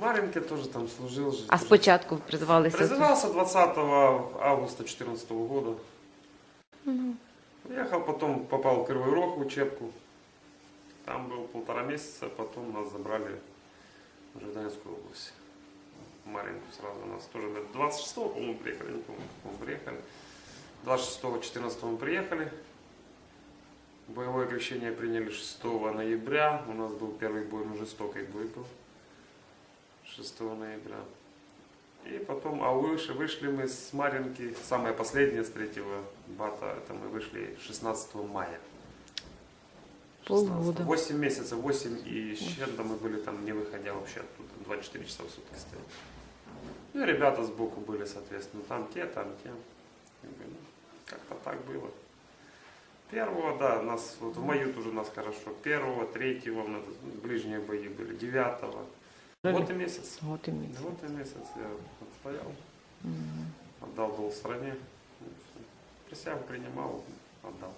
Маринке тоже там служил. же, А тоже. спочатку призвалися? Призывался 20 августа 2014 года. Приехал, потом попал в Кривой Рог в учебку. Там был полтора месяца, потом нас забрали в Житомирскую область. В Маринку сразу нас тоже 26-го, по-моему, приехали, не помню, как мы приехали. 26-го, 14 мы приехали. Боевое крещение приняли 6 ноября. У нас был первый бой, ну жестокий бой был. 6 ноября. И потом, а выше, вышли мы с Маринки, самое последнее с третьего бата, это мы вышли 16 мая. Полгода. 8 месяцев, 8 и с чем-то мы были там, не выходя вообще оттуда, 24 часа в сутки стояли. Ну и ребята сбоку были, соответственно, там те, там те. Ну, Как-то так было. Первого, да, нас, вот в мою тоже нас хорошо. Первого, третьего, у нас ближние бои были, девятого. Вот и месяц. От і місяць. Вот и месяц я отстоял, отдал был в стране. и. Присягу принимал, отдал.